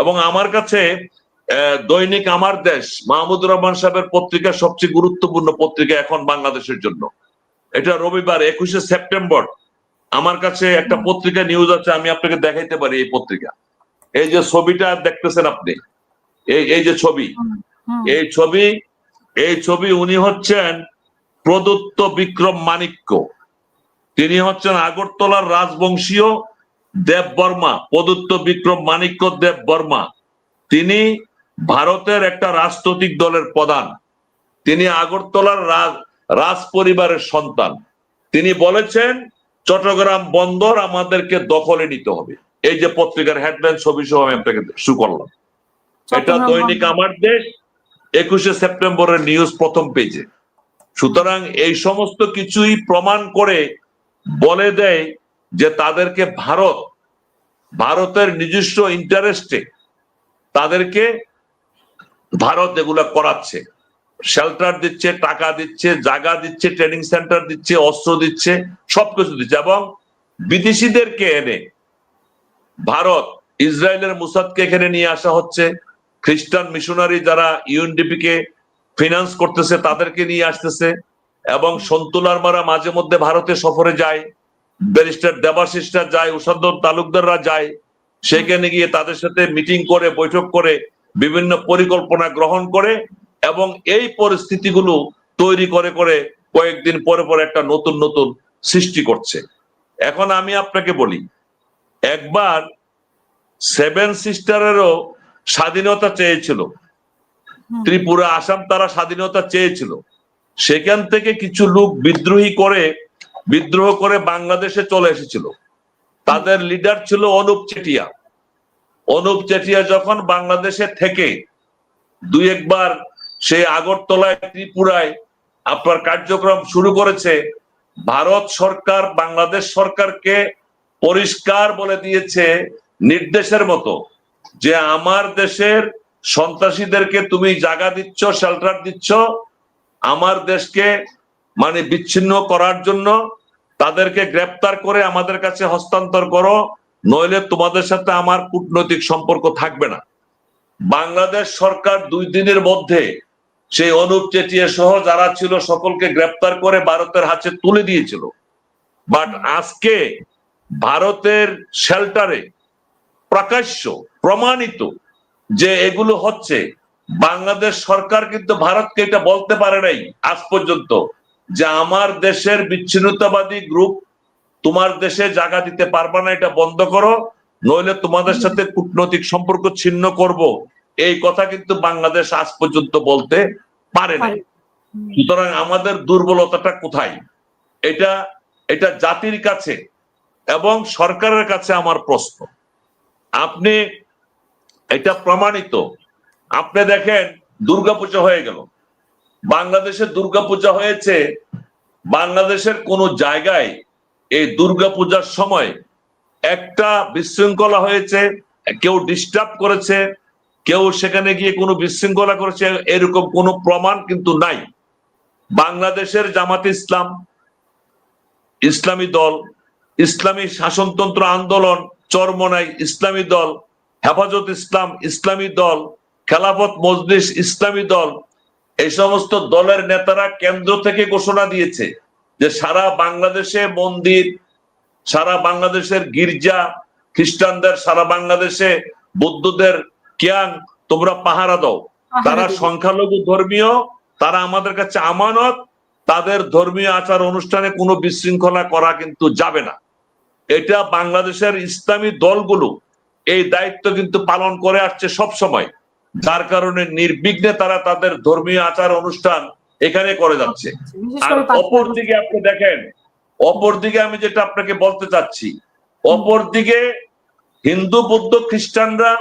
এবং আমার কাছে দৈনিক আমার দেশ মাহমুদুর রহমান সাহেবের পত্রিকা সবচেয়ে গুরুত্বপূর্ণ পত্রিকা এখন বাংলাদেশের জন্য। এটা রবিবার একুশে সেপ্টেম্বর। আমার কাছে একটা পত্রিকা নিউজ আছে আমি আপনাকে দেখাইতে পারি এই পত্রিকা। এই যে ছবিটা দেখতেছেন আপনি এই এই যে ছবি। এই ছবি এই ছবি উনি হচ্ছেন প্রদত্ত বিক্রম মাণিক্য। তিনি হচ্ছেন আগরতলার রাজবংশীয় দেব বর্মা প্রদত্ত বিক্রম মাণিক্য দেব বর্মা। তিনি ভারতের একটা রাজনৈতিক দলের প্রধান। তিনি আগরতলার রাজ রাজ পরিবারের সন্তান। তিনি বলেছেন চট্টগ্রাম বন্দর আমাদেরকে দখলে নিতে হবে। এই যে পত্রিকার হেডলাইন ছবি সহ আমি আপনাকে শু করলাম। এটা দৈনিক আমার দেশ একুশে সেপ্টেম্বরের নিউজ প্রথম পেজে সুতরাং এই সমস্ত কিছুই প্রমাণ করে বলে দেয় যে তাদেরকে ভারত, ভারতের নিজস্ব ইন্টারেস্টে তাদেরকে ভারত এগুলা করাচ্ছে। শেল্টার দিচ্ছে, টাকা দিচ্ছে, জায়গা দিচ্ছে ট্রেনিং সেন্টার দিচ্ছে, অস্ত্র দিচ্ছে, সবকিছু দিচ্ছে এবং বিদেশিদেরকে এনে ভারত ইসরায়েলের মুসাদকে এখানে নিয়ে আসা হচ্ছে। খ্রিস্টান মিশনারি যারা ইউএনডিপি কে ফিনান্স করতেছে তাদেরকে নিয়ে আসতেছে এবং সন্তুলার মারা মাঝে মধ্যে ভারতে সফরে যায়। ব্যারিস্টার দেবাশিসরা যায় উষাদর তালুকদাররা যায়। সেখানে গিয়ে তাদের সাথে মিটিং করে বৈঠক করে বিভিন্ন পরিকল্পনা গ্রহণ করে এবং এই পরিস্থিতিগুলো তৈরি করে করে কয়েকদিন পরে পরে একটা নতুন নতুন সৃষ্টি করছে। এখন আমি আপনাকে বলি একবার সেভেন সিস্টারেরও স্বাধীনতা চেয়েছিল। ত্রিপুরা আসাম তারা স্বাধীনতা চেয়েছিল। সেখান থেকে কিছু লোক বিদ্রোহী করে বিদ্রোহ করে বাংলাদেশে চলে এসেছিল। তাদের লিডার ছিল অনুপ চেটিয়া। অনুপ চেটিয়া যখন বাংলাদেশে থেকে দুই একবার সেই আগরতলায়, ত্রিপুরায় আপনার কার্যক্রম শুরু করেছে, ভারত সরকার বাংলাদেশ সরকারকে পরিষ্কার বলে দিয়েছে নির্দেশের মতো যে আমার দেশের সন্ত্রাসীদেরকে তুমি জায়গা দিচ্ছ শেল্টার দিচ্ছ, আমার দেশকে মানে বিচ্ছিন্ন করার জন্য তাদেরকে গ্রেপ্তার করে আমাদের কাছে হস্তান্তর করো, নইলে তোমাদের সাথে আমার কূটনৈতিক সম্পর্ক থাকবে না। বাংলাদেশ সরকার দুই দিনের মধ্যে সেই অনুপ চেটিয়া সহ যারা ছিল সকলকে গ্রেপ্তার করে ভারতের হাতে তুলে দিয়েছিল। বাট আজকে ভারতের শেল্টারে প্রকাশ্য, প্রমাণিত যে এগুলো হচ্ছে, বাংলাদেশ সরকার কিন্তু ভারতকে এটা বলতে পারে নাই আজ পর্যন্ত। যে আমার দেশের বিচ্ছিন্নতাবাদী গ্রুপ তোমার দেশে জায়গা দিতে পারবে না এটা বন্ধ করো নইলে তোমাদের সাথে কূটনৈতিক সম্পর্ক ছিন্ন করব। এই কথা কিন্তু বাংলাদেশ আজ পর্যন্ত বলতে পারে না সুতরাং আমাদের দুর্বলতাটা কোথায়? এটা এটা জাতির কাছে এবং সরকারের কাছে আমার প্রশ্ন। আপনি এটা প্রমাণিত। আপনি দেখেন দুর্গাপূজা হয়ে গেল। বাংলাদেশে দুর্গাপূজা হয়েছে, বাংলাদেশের কোন জায়গায় এই দুর্গাপূজার সময় একটা বিশৃঙ্খলা হয়েছে, কেউ ডিস্টার্ব করেছে, কেউ সেখানে গিয়ে কোনো বিশৃঙ্খলা করেছে, এরকম কোনো প্রমাণ কিন্তু নাই। বাংলাদেশের জামাত ইসলাম, ইসলামী দল, ইসলামী শাসনতন্ত্র আন্দোলন, চরমনাই ইসলামী দল, হেফাজত ইসলাম ইসলামী দল, খেলাফত মজলিস ইসলামী দল এই সমস্ত দলের নেতারা কেন্দ্র থেকে ঘোষণা দিয়েছে যে সারা বাংলাদেশে মন্দির সারা বাংলাদেশের গির্জা খ্রিস্টানদের সারা বাংলাদেশে বৌদ্ধদের কিয়াং তোমরা পাহারা দাও। তারা সংখ্যালঘু ধর্মীয় তারা আমাদের কাছে আমানত তাদের ধর্মীয় আচার অনুষ্ঠানে কোনো বিশৃঙ্খলা করা কিন্তু যাবে না। এটা বাংলাদেশের ইসলামী দলগুলো এই দায়িত্ব কিন্তু পালন করে আসছে সব সময় যার কারণে নির্বিঘ্নে তারা তাদের ধর্মীয় আচার অনুষ্ঠান এখানে করে যাচ্ছে। আর করে পাঁচ অপর তারিখ- দিকে আপনি দেখেন অপর দিকে আমি যেটা আপনাকে বলতে চাচ্ছি অপর দিকে হিন্দু বৌদ্ধ খ্রিস্টানরা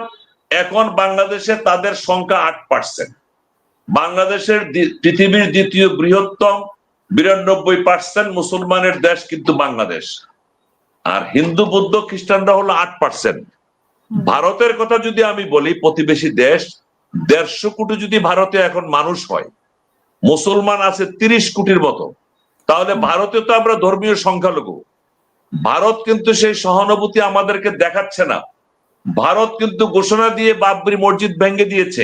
এখন বাংলাদেশে তাদের সংখ্যা আট পার্সেন্ট বাংলাদেশের পৃথিবীর দ্বিতীয় বৃহত্তম বিরানব্বই পার্সেন্ট মুসলমানের দেশ কিন্তু বাংলাদেশ। আর হিন্দু বৌদ্ধ খ্রিস্টানরা হলো আট পার্সেন্ট ভারতের কথা যদি আমি বলি প্রতিবেশী দেশ দেড়শো কোটি যদি ভারতে এখন মানুষ হয়, মুসলমান আছে তিরিশ কোটির মতো, তাহলে ভারতে তো আমরা ধর্মীয় সংখ্যালঘু। ভারত কিন্তু সেই সহানুভূতি আমাদেরকে দেখাচ্ছে না। ভারত কিন্তু ঘোষণা দিয়ে বাবরি মসজিদ ভেঙে দিয়েছে।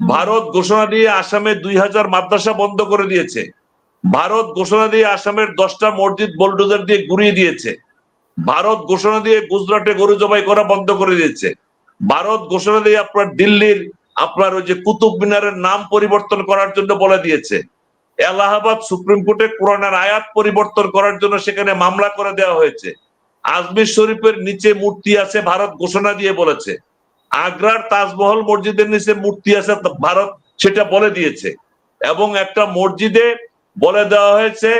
ভারত ঘোষণা দিয়ে আসামে দুই হাজার মাদ্রাসা বন্ধ করে দিয়েছে। ভারত ঘোষণা দিয়ে আসামের দশটা মসজিদ বোলডোজার দিয়ে ঘুরিয়ে দিয়েছে। ভারত ঘোষণা দিয়ে গুজরাটে গরু জবাই করা বন্ধ করে দিয়েছে। ভারত ঘোষণা দিয়ে আপনার দিল্লির আপনার ওই যে কুতুব মিনারের নাম পরিবর্তন করার জন্য বলে দিয়েছে। এলাহাবাদ সুপ্রিম কোর্টে কোরআনের আয়াত পরিবর্তন করার জন্য সেখানে মামলা করে দেওয়া হয়েছে। আজমির শরীফের নিচে মূর্তি আছে, ভারত ঘোষণা দিয়ে বলেছে। আগ্রার তাজমহল মসজিদের নিচে মূর্তি আছে ভারত সেটা বলে দিয়েছে। এবং একটা মসজিদে বলে দেওয়া হয়েছে,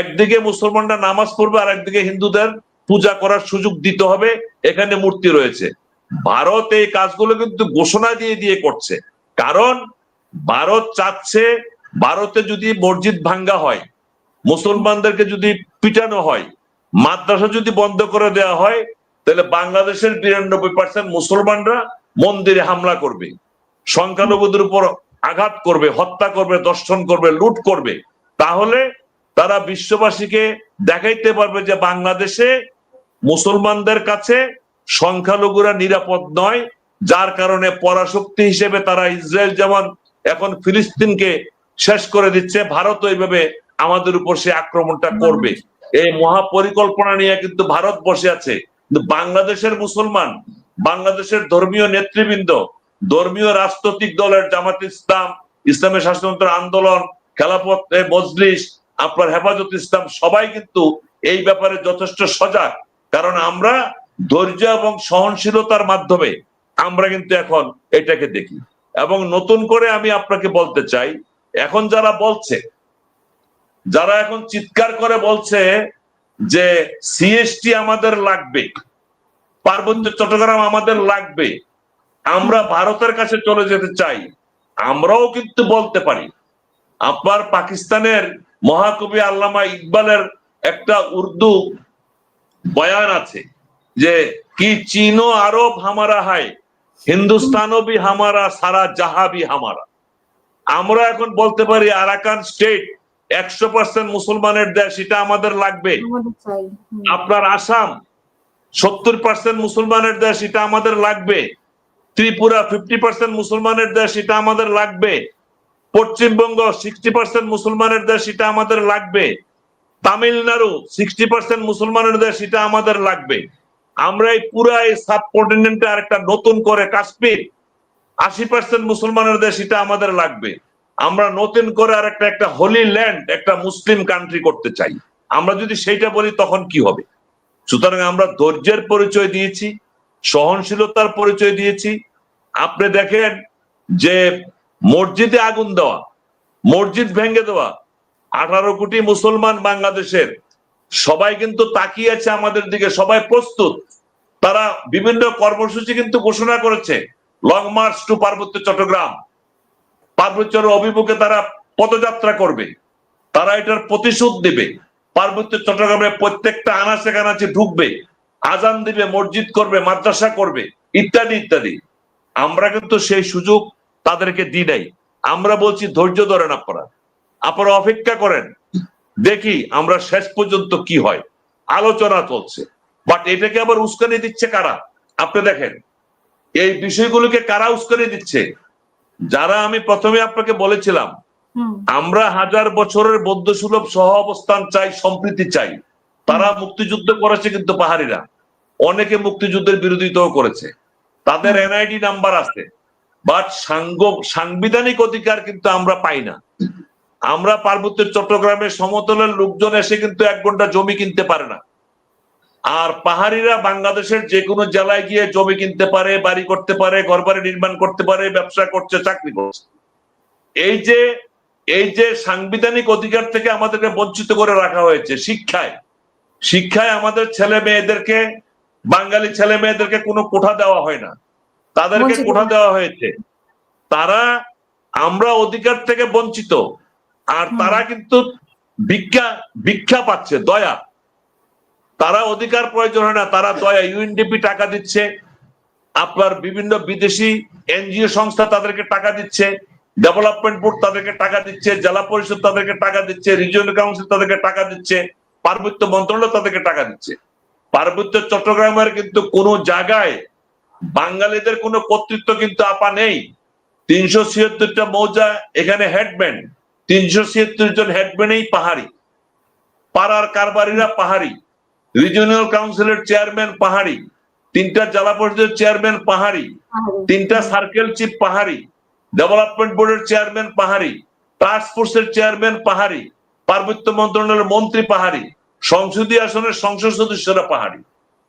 একদিকে মুসলমানরা নামাজ পড়বে আর একদিকে হিন্দুদের পূজা করার সুযোগ দিতে হবে, এখানে মূর্তি রয়েছে। ভারত এই কাজগুলো কিন্তু ঘোষণা দিয়ে দিয়ে করছে। কারণ ভারত চাচ্ছে ভারতে যদি মসজিদ ভাঙ্গা হয়, মুসলমানদেরকে যদি পিটানো হয়, মাদ্রাসা যদি বন্ধ করে দেওয়া হয়, তাহলে বাংলাদেশের বিরানব্বই পার্সেন্ট মুসলমানরা মন্দিরে হামলা করবে, সংখ্যালঘুদের উপর আঘাত করবে, হত্যা করবে, দর্শন করবে, লুট করবে। তাহলে তারা বিশ্ববাসীকে দেখাইতে পারবে যে বাংলাদেশে মুসলমানদের কাছে সংখ্যালঘুরা নিরাপদ নয়, যার কারণে পরাশক্তি হিসেবে তারা ইসরায়েল যেমন এখন ফিলিস্তিনকে শেষ করে দিচ্ছে ভারত এইভাবে আমাদের উপর সে আক্রমণটা করবে। এই মহাপরিকল্পনা নিয়ে কিন্তু ভারত বসে আছে। বাংলাদেশের মুসলমান, বাংলাদেশের ধর্মীয় নেতৃবৃন্দ, ধর্মীয় রাজনৈতিক দলের জামাত ইসলাম ইসলামের শাসনতন্ত্র আন্দোলন খেলাপথ মজলিস, আপনার হেফাজত ইসলাম, সবাই কিন্তু এই ব্যাপারে যথেষ্ট সজাগ। কারণ আমরা ধৈর্য এবং সহনশীলতার মাধ্যমে আমরা কিন্তু এখন এটাকে দেখি। এবং নতুন করে আমি আপনাকে বলতে চাই, এখন যারা বলছে, যারা এখন চিৎকার করে বলছে যে সিএসটি আমাদের লাগবে, পার্বত্য চট্টগ্রাম আমাদের লাগবে, আমরা ভারতের কাছে চলে যেতে চাই, আমরাও কিন্তু বলতে পারি। আপনার পাকিস্তানের মহাকবি আল্লামা ইকবালের একটা উর্দু বয়ান আছে যে কি চীনো আরব হামারা হায় হিন্দুস্তানও বি হামারা সারা জাহা বি হামারা। আমরা এখন বলতে পারি আরাকান স্টেট একশো পার্সেন্ট মুসলমানের দেশ এটা আমাদের লাগবে। আপনার আসাম সত্তর পার্সেন্ট মুসলমানের দেশ এটা আমাদের লাগবে। ত্রিপুরা ফিফটি পার্সেন্ট মুসলমানের দেশ এটা আমাদের লাগবে। পশ্চিমবঙ্গ সিক্সটি পার্সেন্ট মুসলমানের দেশ এটা আমাদের লাগবে। তামিলনাড়ু সিক্সটি পার্সেন্ট মুসলমানের দেশ এটা আমাদের লাগবে। আমরা এই পুরা এই সাবকন্টিনেন্টে আর একটা নতুন করে কাশ্মীর। আশি পার্সেন্ট মুসলমানের দেশ এটা আমাদের লাগবে। আমরা নতুন করে আর একটা একটা হোলি ল্যান্ড একটা মুসলিম কান্ট্রি করতে চাই। আমরা যদি সেইটা বলি, তখন কি হবে? সুতরাং আমরা ধৈর্যের পরিচয় দিয়েছি, সহনশীলতার পরিচয় দিয়েছি। আপনি দেখেন যে মসজিদে আগুন দেওয়া, মসজিদ ভেঙে দেওয়া, আঠারো কোটি মুসলমান বাংলাদেশের সবাই কিন্তু তাকিয়ে আছে আমাদের দিকে, সবাই প্রস্তুত। তারা বিভিন্ন কর্মসূচি কিন্তু ঘোষণা করেছে। লং মার্চ টু পার্বত্য চট্টগ্রাম পার্বত্যের অভিমুখে তারা পদযাত্রা করবে। তারা এটার প্রতিশোধ দেবে পার্বত্য চট্টগ্রামে প্রত্যেকটা আনাচে কানাচে ঢুকবে, আজান দিবে, মসজিদ করবে, মাদ্রাসা করবে, ইত্যাদি ইত্যাদি। আমরা কিন্তু সেই সুযোগ তাদেরকে দিই নাই। আমরা বলছি ধৈর্য ধরেন আপনারা। আপনারা অপেক্ষা করেন। দেখি আমরা শেষ পর্যন্ত কি হয়। আলোচনা চলছে। বাট এটাকে আবার উস্কানি দিচ্ছে কারা? আপনি দেখেন এই বিষয়গুলোকে কারা উস্কানি দিচ্ছে? যারা আমি প্রথমে আপনাকে বলেছিলাম আমরা হাজার বছরের বৌদ্ধ সুলভ সহ অবস্থান চাই সম্প্রীতি চাই। তারা মুক্তিযুদ্ধ করেছে কিন্তু পাহাড়িরা। অনেকে মুক্তিযুদ্ধের বিরোধিতাও করেছে। তাদের এনআইডি নাম্বার আছে। বাট সাংবিধানিক অধিকার কিন্তু আমরা পাই না। আমরা পার্বত্য চট্টগ্রামের সমতলের লোকজন এসে কিন্তু এক ঘণ্টা জমি কিনতে পারে না। আর পাহাড়িরা বাংলাদেশের যে কোনো জেলায় গিয়ে জমি কিনতে পারে বাড়ি করতে পারে ঘর বাড়ি নির্মাণ করতে পারে ব্যবসা করছে চাকরি করছে। এই যে এই যে সাংবিধানিক অধিকার থেকে আমাদেরকে বঞ্চিত করে রাখা হয়েছে শিক্ষায় শিক্ষায় আমাদের ছেলে মেয়েদেরকে বাঙালি ছেলে মেয়েদেরকে কোনো কোঠা দেওয়া হয় না। তাদেরকে কোঠা দেওয়া হয়েছে। তারা আমরা অধিকার থেকে বঞ্চিত। আর তারা কিন্তু ভিক্ষা ভিক্ষা পাচ্ছে দয়া। তারা অধিকার প্রয়োজন হয় না তারা দয়া ইউএনডিপি টাকা দিচ্ছে। আপনার বিভিন্ন বিদেশি এনজিও সংস্থা তাদেরকে টাকা দিচ্ছে ডেভেলপমেন্ট বোর্ড তাদেরকে টাকা দিচ্ছে জেলা পরিষদ তাদেরকে টাকা দিচ্ছে রিজিয়নাল কাউন্সিল তাদেরকে টাকা দিচ্ছে পার্বত্য মন্ত্রণালয় তাদেরকে টাকা দিচ্ছে। পার্বত্য চট্টগ্রামের কিন্তু কোনো জায়গায় বাঙালিদের কোনো কর্তৃত্ব কিন্তু আপা নেই। তিনশো ছিয়াত্তরটা মৌজা এখানে হেডম্যান তিনশো ছিয়াত্তর জন হেডম্যানেই পাহাড়ি। পাড়ার কারবারিরা পাহাড়ি। রিজিওনাল কাউন্সিলের চেয়ারম্যান পাহাড়ি। তিনটা জেলা পরিষদের চেয়ারম্যান পাহাড়ি। তিনটা সার্কেল চিফ পাহাড়ি। ডেভেলপমেন্ট বোর্ডের চেয়ারম্যান পাহাড়ি। টাস্ক ফোর্সের চেয়ারম্যান পাহাড়ি। পার্বত্য মন্ত্রণালয়ের মন্ত্রী পাহাড়ি। সংসদীয় আসনের সংসদ সদস্যরা পাহাড়ি।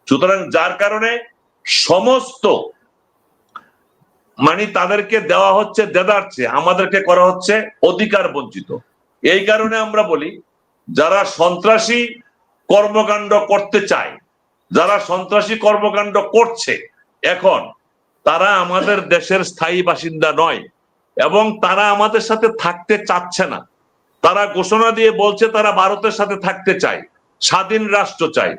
সুতরাং যার কারণে সমস্ত মানে তাদেরকে দেওয়া হচ্ছে দেদারছে আমাদেরকে করা হচ্ছে অধিকার বঞ্চিত। এই কারণে আমরা বলি, যারা সন্ত্রাসী কর্মকাণ্ড করতে চায়, যারা সন্ত্রাসী কর্মকাণ্ড করছে, এখন তারা আমাদের দেশের স্থায়ী বাসিন্দা নয় এবং তারা আমাদের সাথে থাকতে চাচ্ছে না। তারা ঘোষণা দিয়ে বলছে তারা ভারতের সাথে থাকতে চায়, স্বাধীন রাষ্ট্র চায়।